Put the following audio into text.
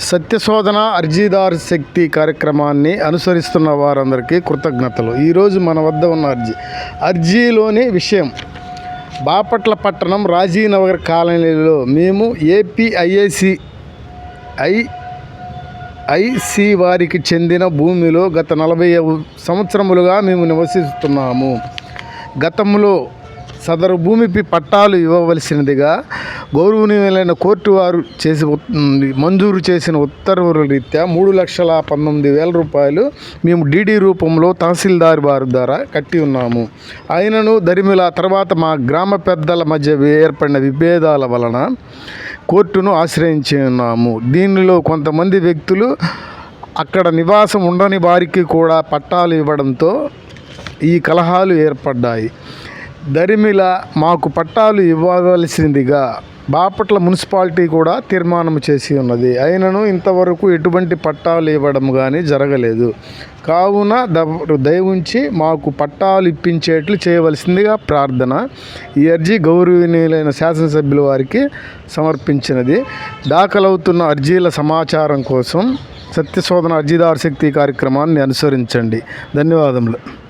సత్యశోధన అర్జీదారు శక్తి కార్యక్రమాన్ని అనుసరిస్తున్న వారందరికీ కృతజ్ఞతలు. ఈరోజు మన వద్ద ఉన్న అర్జీ. అర్జీలోని విషయం బాపట్ల పట్టణం రాజీనగర్ కాలనీలో మేము ఏపీఐఏసి ఐ ఐసి వారికి చెందిన భూమిలో గత నలభై సంవత్సరములుగా మేము నివసిస్తున్నాము. గతంలో సదరు భూమిపై పట్టాలు ఇవ్వవలసినదిగా గౌరవనీయులైన కోర్టు వారు చేసి ఉత్- మంజూరు చేసిన ఉత్తర్వుల రీత్యా మూడు లక్షల పంతొమ్మిది వేల రూపాయలు మేము డీడీ రూపంలో తహసీల్దార్ వారి ద్వారా కట్టి ఉన్నాము. అయినను దరిమిల తర్వాత మా గ్రామ పెద్దల మధ్య ఏర్పడిన విభేదాల వలన కోర్టును ఆశ్రయించి ఉన్నాము. దీనిలో కొంతమంది వ్యక్తులు అక్కడ నివాసం ఉండని వారికి కూడా పట్టాలు ఇవ్వడంతో ఈ కలహాలు ఏర్పడ్డాయి. దరిమిల మాకు పట్టాలు ఇవ్వవలసిందిగా బాపట్ల మున్సిపాలిటీ కూడా తీర్మానం చేసి ఉన్నది. అయినను ఇంతవరకు ఎటువంటి పట్టాలు ఇవ్వడం కానీ జరగలేదు. కావున ద- దయవుంచి మాకు పట్టాలు ఇప్పించేట్లు చేయవలసిందిగా ప్రార్థన ఈ అర్జీ గౌరవనీయులైన శాసనసభ్యుల వారికి సమర్పించినది. దాఖలవుతున్న అర్జీల సమాచారం కోసం సత్యశోధన అర్జీదారు శక్తి కార్యక్రమాన్ని అనుసరించండి. ధన్యవాదములు.